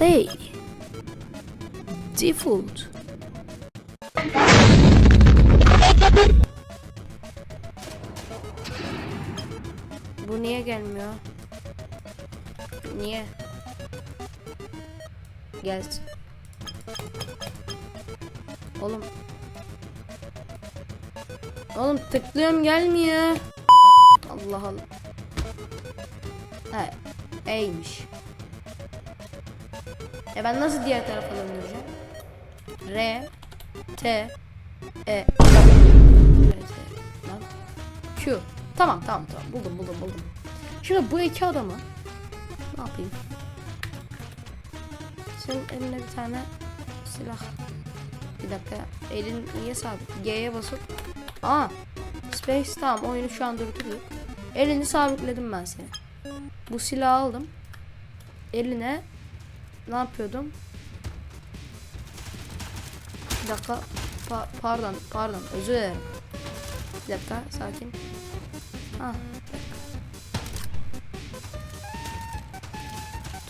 Play. Default. Bu niye gelmiyor? Niye? Gelsin. Oğlum. Oğlum tıklıyorum gelmiyor. Allah Allah. Ha, E'ymiş. E ben nasıl diğer tarafa döndüreceğim? R T E. Q. Tamam tamam tamam buldum buldum buldum. Şimdi bu iki adamı ne yapayım? Senin eline bir tane silah. Bir dakika elin niye sabit? G'ye basıp Aa Space tamam oyunu şu an durdurduk. Elini sabitledim ben seni. Bu silahı aldım. Eline ne yapıyordum? Bir dakika. Pa- pardon, pardon. Özür dilerim. Bir dakika, sakin. Ha.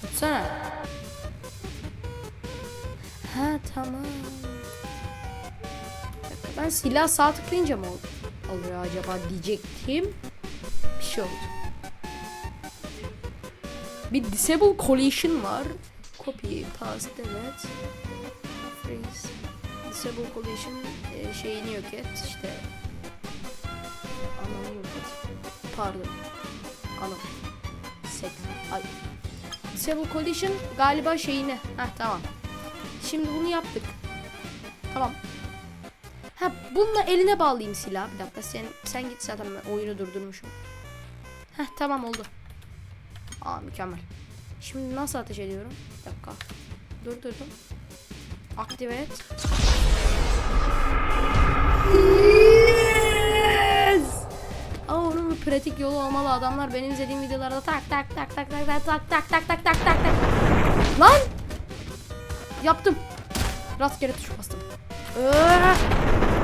Tutsana. Ha tamam. Ben silah sağ tıklayınca mı ol- oluyor acaba diyecektim. Bir şey oldu. Bir disable collision var. Copy, paste, evet. Freeze. Disable collision e, şeyini yok et işte. Ananı yok et. Pardon. Anam. Sek. Ay. Disable collision galiba şeyini. Heh tamam. Şimdi bunu yaptık. Tamam. Ha bununla eline bağlayayım silah. Bir dakika sen sen git zaten ben oyunu durdurmuşum. Heh tamam oldu. Aa mükemmel. Şimdi nasıl ateş ediyorum? Bir dakika. Durdurdum. Aktive et. Yes! Ama onun bir pratik yolu olmalı. Adamlar benim izlediğim videolarda tak tak tak tak tak tak tak tak tak tak tak tak tak. Lan! Yaptım. Rastgele tuş bastım. Öh!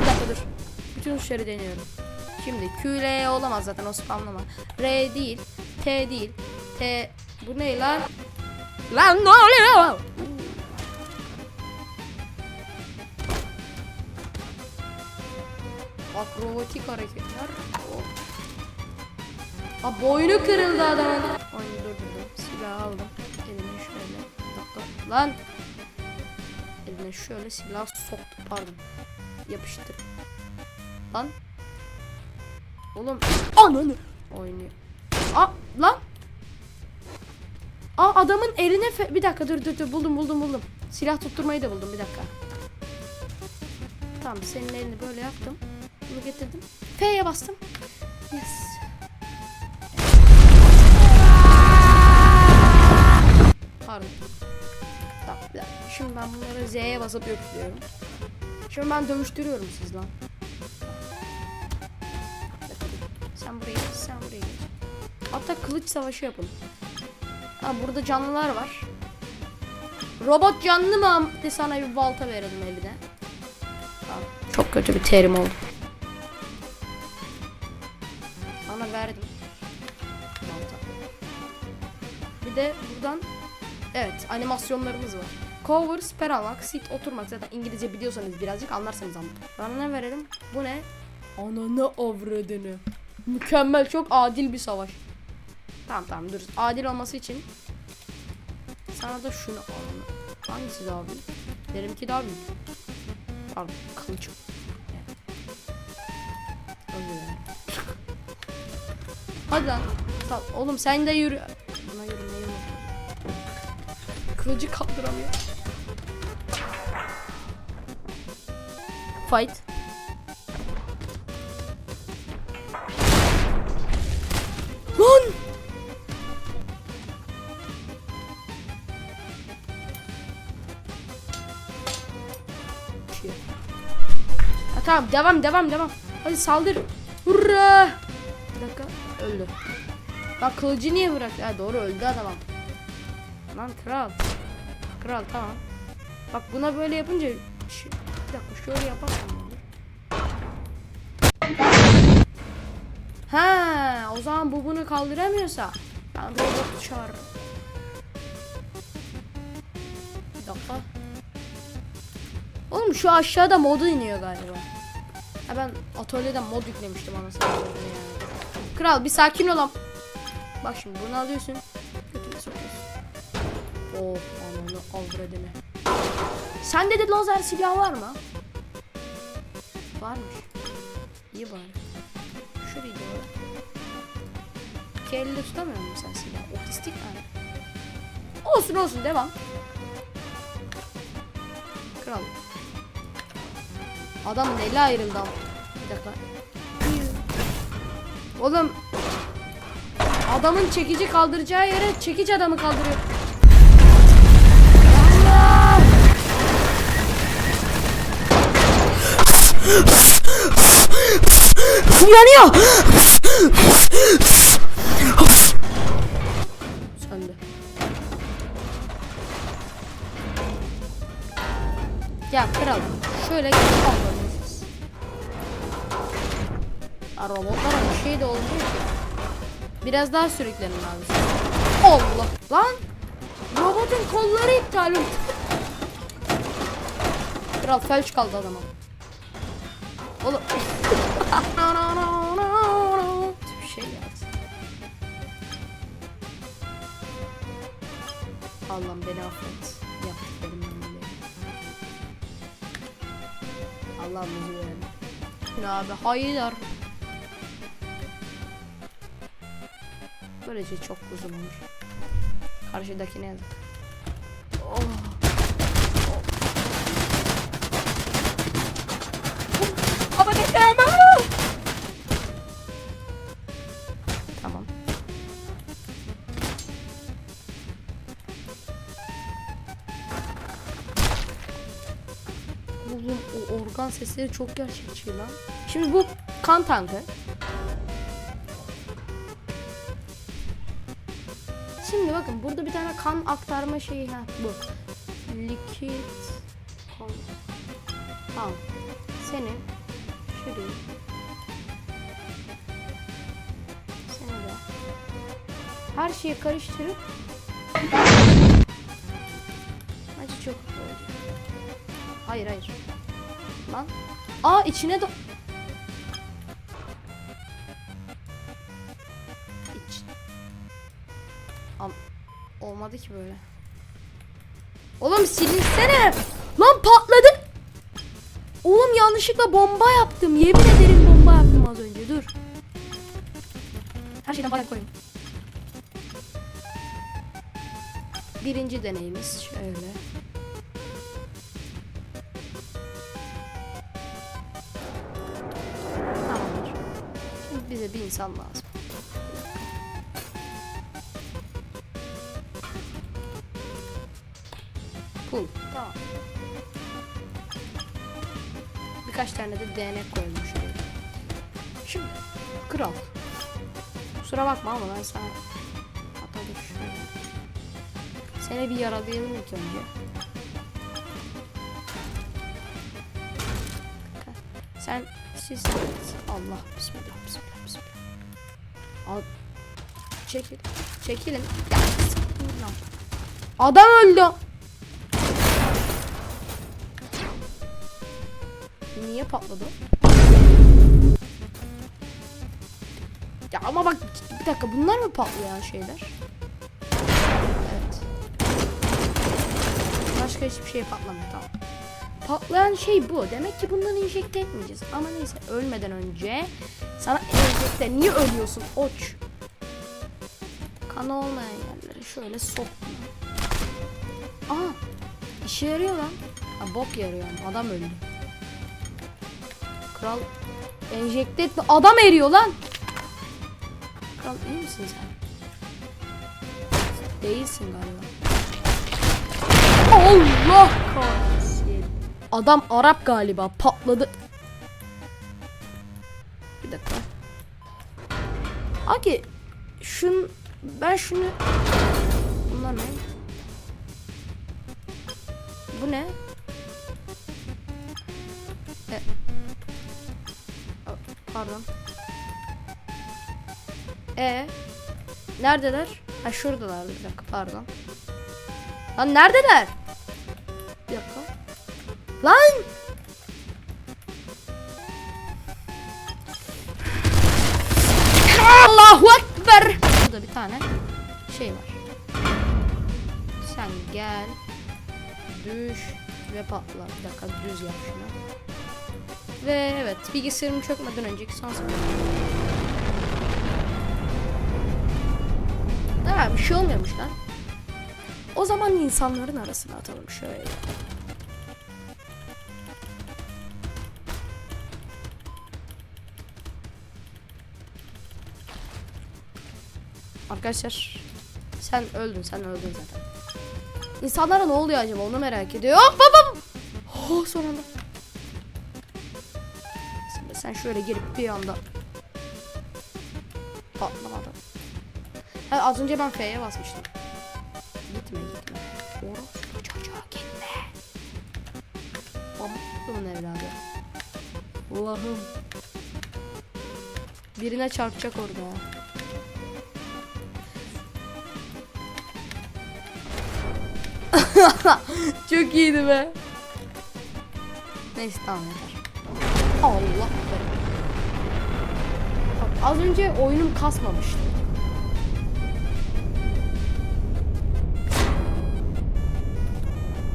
Bir dakika dur. Bütün tuşları deniyorum. Şimdi Q E olamaz zaten o spamlama. R değil. T değil. T bu ne lan? Lan ne oluyor? Akrobatik hareketler. Aa boynu kırıldı adamın. Oyunu durdurdum. Silah aldım. Elime şöyle. Dakika. Lan. Eline şöyle silah soktu. Pardon. Yapıştır. Lan. Oğlum. Ananı. Oynuyor. Aa lan. Aa adamın eline fe- bir dakika dur dur dur buldum buldum buldum. Silah tutturmayı da buldum bir dakika. Tamam senin elini böyle yaptım. Bunu getirdim. F'ye bastım. Yes. Pardon. Tamam bir dakika. Şimdi ben bunları Z'ye basıp yüklüyorum. Şimdi ben dövüştürüyorum siz lan. Sen buraya git, sen buraya git. Hatta kılıç savaşı yapın. Ha burada canlılar var. Robot canlı mı? De sana bir balta verelim eline. Çok kötü bir terim oldu. Sana verdim. Balta. Bir de buradan evet animasyonlarımız var. Cover, almak, sit oturmak. Zaten İngilizce biliyorsanız birazcık anlarsanız ama. Bana ne verelim? Bu ne? Ananı avradını. Mükemmel, çok adil bir savaş. Tamam tamam dur. Adil olması için sana da şunu alalım. Hangisi daha büyük? Benimki daha büyük. Pardon kılıç. Hadi lan. Sal. Oğlum sen de yürü. Buna yürümeyi mi? Kılıcı kaldıramıyor. Fight. Tamam devam devam devam. Hadi saldır. Hurra! Bir dakika öldü. Bak kılıcı niye bıraktı? Ha doğru öldü adam. Lan kral. Kral tamam. Bak buna böyle yapınca şu, bir dakika şöyle yaparsam? Ha, o zaman bu bunu kaldıramıyorsa ben robot çağırırım. dakika. Oğlum şu aşağıda modu iniyor galiba. Ha ben atölyeden mod yüklemiştim anasını yani. Kral bir sakin ol Bak şimdi bunu alıyorsun. Götüne sokuyorsun. Oh ananı avradını. Sende de lazer silah var mı? Varmış. İyi bari. Şurayı var. İki elle tutamıyor musun sen silah? Otistik mi? Olsun olsun devam. Kral. Adam neyle ayrıldı ama. Bir dakika. Oğlum. Adamın çekici kaldıracağı yere çekici adamı kaldırıyor. Allah! Yanıyor. Söndü. Ya kral şöyle. Ya robotlara bir şey de olmuyor ki. Biraz daha sürüklenin abi. Allah lan. Robotun kolları iptal oldu. Kral felç kaldı adama. Oğlum. bir şey yaz. Allah'ım beni affet. Allah'ım bizi verin. Abi hayırlar. Böylece çok uzun olur. Karşıdakine yazık. Oh. Organ sesleri çok gerçekçi lan. Şimdi bu kan tankı. Şimdi bakın burada bir tane kan aktarma şeyi ha bu. Likit kan. Tamam. Senin şurayı. Seni de. Her şeyi karıştırıp Acı çok. Hayır hayır. Lan. Aa içine de İç. Am olmadı ki böyle. Oğlum silinsene. Lan patladı. Oğlum yanlışlıkla bomba yaptım. Yemin ederim bomba yaptım az önce. Dur. Her şeyden bayağı koyayım. Birinci deneyimiz şöyle. Bize bir insan lazım. Pul. Tamam. Birkaç tane de değnek koymuş. Şimdi kral. Kusura bakma ama ben sana hatta dur. Seni bir yaralayalım ilk önce. Sen siz Allah bismillah bismillah bismillah. Al. Çekil. Çekilin. Ya. Adam öldü. Niye patladı? Ya ama bak bir dakika bunlar mı patlayan şeyler? Evet. Başka hiçbir şey patlamıyor tamam. Patlayan şey bu. Demek ki bundan enjekte etmeyeceğiz. Ama neyse ölmeden önce sana enjekte. Niye ölüyorsun? Oç. Kan olmayan yerlere şöyle sokma. Aa işe yarıyor lan. Ha, bok yarıyor. Adam öldü. Kral enjekte etme. Adam eriyor lan. Kral iyi misin sen? Değilsin galiba. Allah kahretsin. Adam Arap galiba patladı. Bir dakika. Aki şun ben şunu Bunlar ne? Bu ne? E... Pardon. E Neredeler? Ha şuradalar bir dakika pardon. Lan neredeler? Tane şey var. Sen gel. Düş ve patla. Bir dakika düz yap şunu. Ve evet bilgisayarım çökmeden önceki son. Ha bir şey olmuyormuş lan. O zaman insanların arasına atalım şöyle. Arkadaşlar sen öldün sen öldün zaten. İnsanlara ne oluyor acaba onu merak ediyor. Hop hop hop. Oh son. Şimdi sen şöyle girip bir anda patlamadan. Ha, az önce ben F'ye basmıştım. Gitme gitme. Orospu çocuğa gitme. Pamukluğun evladı. Allah'ım. Birine çarpacak orada. Çok iyiydi be. Neyse tamam yeter. Allah be. Bak, az önce oyunum kasmamıştı.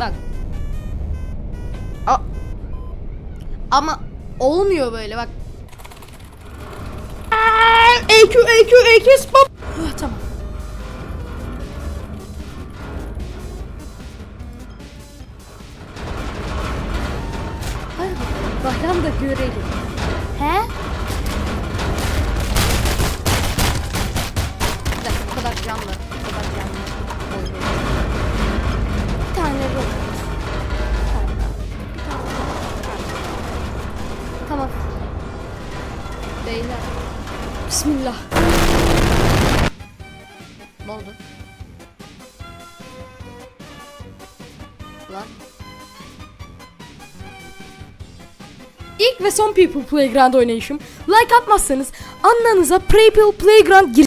Bak. A Ama olmuyor böyle bak. EQ EQ EQ spam. Bakalım da görelim. He? Bir dakika bu kadar canlı. Bu kadar canlı. Bir tane robot. Bir tane daha. Bir tane daha. Tamam. Beyler. Bismillah. Ne oldu? Lan. İlk ve son People Playground oynayışım. Like atmazsanız anlanıza People Playground giriş